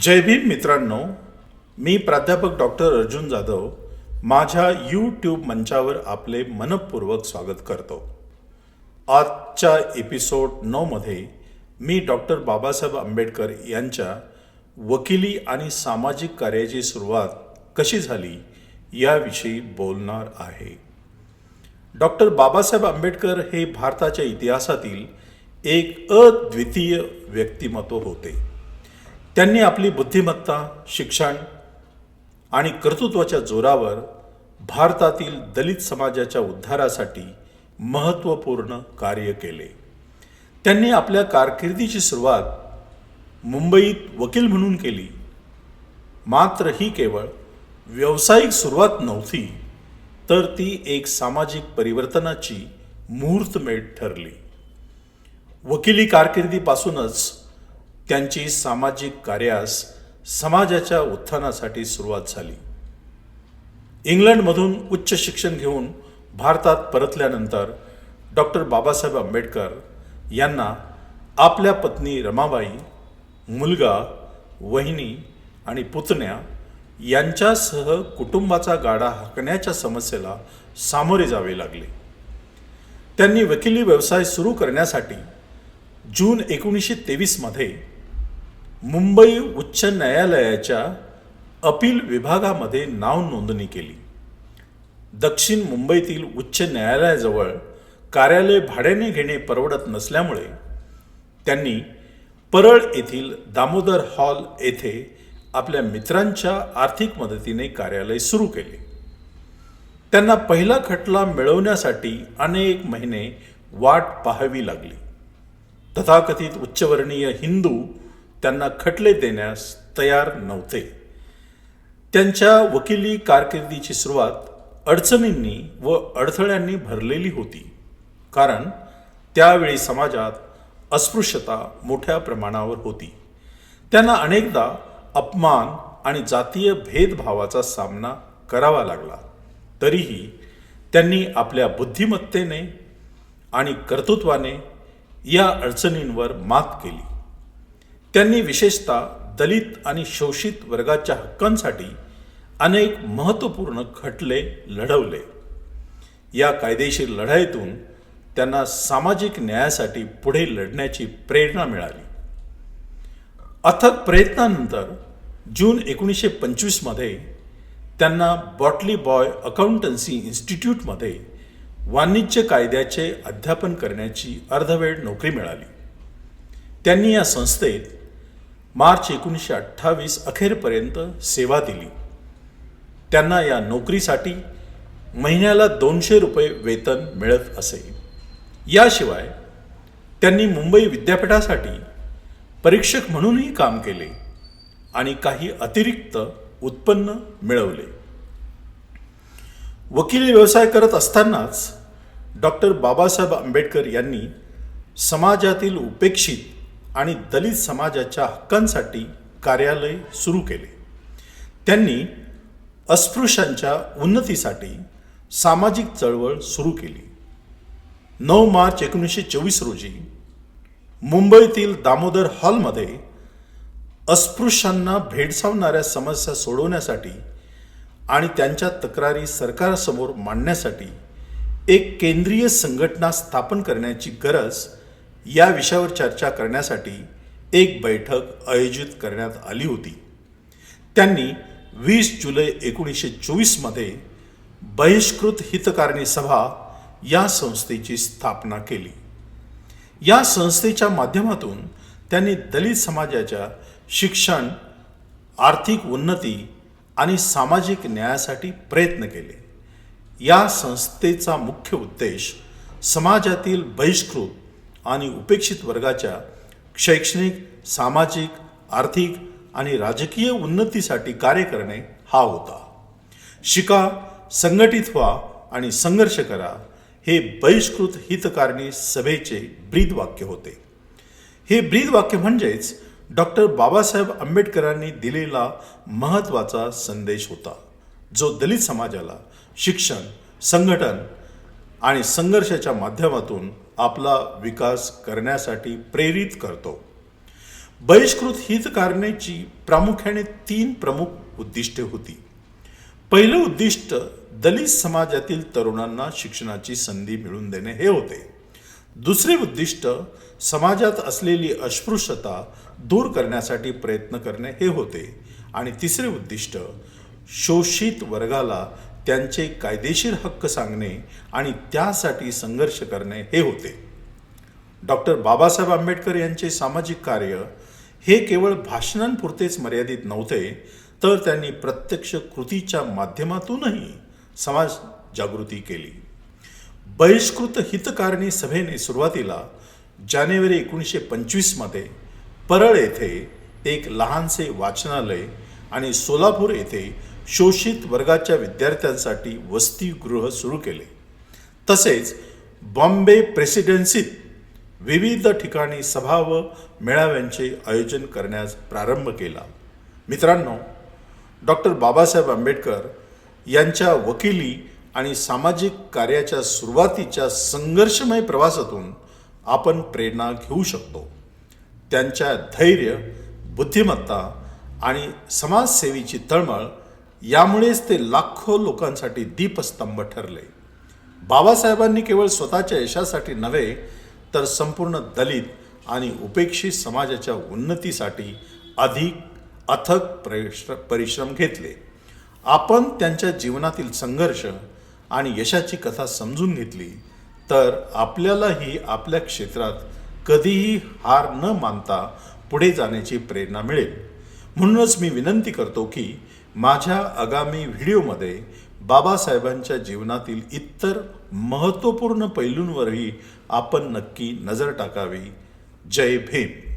जय भीम मित्रांनो मी प्राध्यापक डॉक्टर अर्जुन जाधव माझ्या यूट्यूब मंचावर आपले मनपूर्वक स्वागत करतो. आजच्या एपिसोड नऊमध्ये मी डॉक्टर बाबासाहेब आंबेडकर यांच्या वकिली आणि सामाजिक कार्याची सुरुवात कशी झाली याविषयी बोलणार आहे. डॉक्टर बाबासाहेब आंबेडकर हे भारताच्या इतिहासातील एक अद्वितीय व्यक्तिमत्व होते. त्यांनी आपली बुद्धिमत्ता शिक्षण आणि कर्तृत्वाच्या जोरावर भारतातील दलित समाजाच्या उद्धारासाठी महत्त्वपूर्ण कार्य केले. त्यांनी आपल्या कारकिर्दीची सुरुवात मुंबईत वकील म्हणून केली. मात्र ही केवळ व्यावसायिक सुरुवात नव्हती तर ती एक सामाजिक परिवर्तनाची मुहूर्तमेढ ठरली. वकिली कारकिर्दीपासूनच त्यांची सामाजिक कार्यास समाजाच्या उत्थानासाठी सुरुवात झाली. इंग्लंडमधून उच्च शिक्षण घेऊन भारतात परतल्यानंतर डॉक्टर बाबासाहेब आंबेडकर यांना आपल्या पत्नी रमाबाई मुलगा वहिनी आणि पुतण्या यांच्यासह कुटुंबाचा गाडा हाकण्याच्या समस्येला सामोरे जावे लागले. त्यांनी वकिली व्यवसाय सुरू करण्यासाठी जून एकोणीसशे तेवीसमध्ये मुंबई उच्च न्यायालयाच्या अपील विभागामध्ये नाव नोंदणी केली. दक्षिण मुंबईतील उच्च न्यायालयाजवळ कार्यालय भाड्याने घेणे परवडत नसल्यामुळे त्यांनी परळ येथील दामोदर हॉल येथे आपल्या मित्रांच्या आर्थिक मदतीने कार्यालय सुरू केले. त्यांना पहिला खटला मिळवण्यासाठी अनेक महिने वाट पाहावी लागली. तथाकथित उच्चवर्णीय हिंदू त्यांना खटले देण्यास तयार नव्हते. त्यांच्या वकिली कारकिर्दीची सुरुवात अडचणींनी व अडथळ्यांनी भरलेली होती. कारण त्यावेळी समाजात अस्पृश्यता मोठ्या प्रमाणावर होती. त्यांना अनेकदा अपमान आणि जातीय भेदभावाचा सामना करावा लागला. तरीही त्यांनी आपल्या बुद्धिमत्तेने आणि कर्तृत्वाने या अडचणींवर मात केली. त्यांनी विशेषतः दलित आणि शोषित वर्गाच्या हक्कांसाठी अनेक महत्त्वपूर्ण खटले लढवले. या कायदेशीर लढाईतून त्यांना सामाजिक न्यायासाठी पुढे लढण्याची प्रेरणा मिळाली. अथक प्रयत्नानंतर जून एकोणीसशे पंचवीसमध्ये त्यांना बॉटली बॉय अकाउंटन्सी इन्स्टिट्यूटमध्ये वाणिज्य कायद्याचे अध्यापन करण्याची अर्धवेळ नोकरी मिळाली. त्यांनी या संस्थेत मार्च एकोणीसशे अठ्ठावीस अखेरपर्यंत सेवा दिली. त्यांना या नोकरीसाठी महिन्याला दोनशे रुपये वेतन मिळत असे. याशिवाय त्यांनी मुंबई विद्यापीठासाठी परीक्षक म्हणूनही काम केले आणि काही अतिरिक्त उत्पन्न मिळवले. वकिली व्यवसाय करत असतानाच डॉक्टर बाबासाहेब आंबेडकर यांनी समाजातील उपेक्षित आणि दलित समाजाच्या हक्कांसाठी कार्यालय सुरू केले. त्यांनी अस्पृश्यांच्या उन्नतीसाठी सामाजिक चळवळ सुरू केली. नऊ मार्च एकोणीसशे चोवीस रोजी मुंबईतील दामोदर हॉलमध्ये अस्पृश्यांना भेडसावणाऱ्या समस्या सोडवण्यासाठी आणि त्यांच्या तक्रारी सरकारसमोर मांडण्यासाठी एक केंद्रीय संघटना स्थापन करण्याची गरज या विषयावर चर्चा करण्यासाठी एक बैठक आयोजित करण्यात आली होती. त्यांनी वीस जुलै एकोणीसशे चोवीसमध्ये बहिष्कृत हितकारणी सभा या संस्थेची स्थापना केली. या संस्थेच्या माध्यमातून त्यांनी दलित समाजाच्या शिक्षण आर्थिक उन्नती आणि सामाजिक न्यायासाठी प्रयत्न केले. या संस्थेचा मुख्य उद्देश समाजातील बहिष्कृत आणि उपेक्षित वर्गाच्या शैक्षणिक सामाजिक आर्थिक आणि राजकीय उन्नतीसाठी कार्य करणे हा होता. शिका संघटित व्हा आणि संघर्ष करा हे बहिष्कृत हितकारणी सभेचे ब्रीद वाक्य होते. हे ब्रीद वाक्य म्हणजेच डॉक्टर बाबासाहेब आंबेडकरांनी दिलेला महत्त्वाचा संदेश होता जो दलित समाजाला शिक्षण संघटन आणि संघर्षाच्या माध्यमातून आपला विकास करण्यासाठी प्रेरित करतो. बहिष्कृत हितकारणेची प्रामुख्याने तीन प्रमुख उद्दिष्टे होती. पहिलं उद्दिष्ट दलित समाजातील तरुणांना शिक्षणाची संधी मिळवून देणे हे होते. दुसरे उद्दिष्ट समाजात असलेली अस्पृश्यता दूर करण्यासाठी प्रयत्न करणे हे होते. आणि तिसरे उद्दिष्ट शोषित वर्गाला त्यांचे कायदेशीर हक्क सांगणे आणि त्यासाठी संघर्ष करणे हे होते. डॉक्टर बाबासाहेब आंबेडकर यांचे सामाजिक कार्य हे केवळ भाषणांपुरतेच मर्यादित नव्हते तर त्यांनी प्रत्यक्ष कृतीच्या माध्यमातूनही समाज जागृती केली. बहिष्कृत हितकारणी सभेने सुरुवातीला जानेवारी एकोणीसशे पंचवीसमध्ये परळ येथे एक लहानसे वाचनालय आणि सोलापूर येथे शोषित वर्गाच्या विद्यार्थ्यांसाठी वसतिगृह सुरू केले. तसेच बॉम्बे प्रेसिडेन्सीत विविध ठिकाणी सभा व मेळाव्यांचे आयोजन करण्यास प्रारंभ केला. मित्रांनो डॉक्टर बाबासाहेब आंबेडकर यांच्या वकिली आणि सामाजिक कार्याच्या सुरुवातीच्या संघर्षमय प्रवासातून आपण प्रेरणा घेऊ शकतो. त्यांच्या धैर्य बुद्धिमत्ता आणि समाजसेवेची तळमळ यामुळेच ते लाखो लोकांसाठी दीपस्तंभ ठरले. बाबासाहेबांनी केवळ स्वतःच्या यशासाठी नव्हे तर संपूर्ण दलित आणि उपेक्षित समाजाच्या उन्नतीसाठी अधिक अथक परिश्र परिश्रम घेतले. आपण त्यांच्या जीवनातील संघर्ष आणि यशाची कथा समजून घेतली तर आपल्यालाही आपल्या क्षेत्रात कधीही हार न मानता पुढे जाण्याची प्रेरणा मिळेल. म्हणूनच मी विनंती करतो की माझ्या आगामी व्हिडिओमध्ये बाबासाहेबांच्या जीवनातील इतर महत्त्वपूर्ण पैलूंवरही आपण नक्की नजर टाकावी. जय भीम.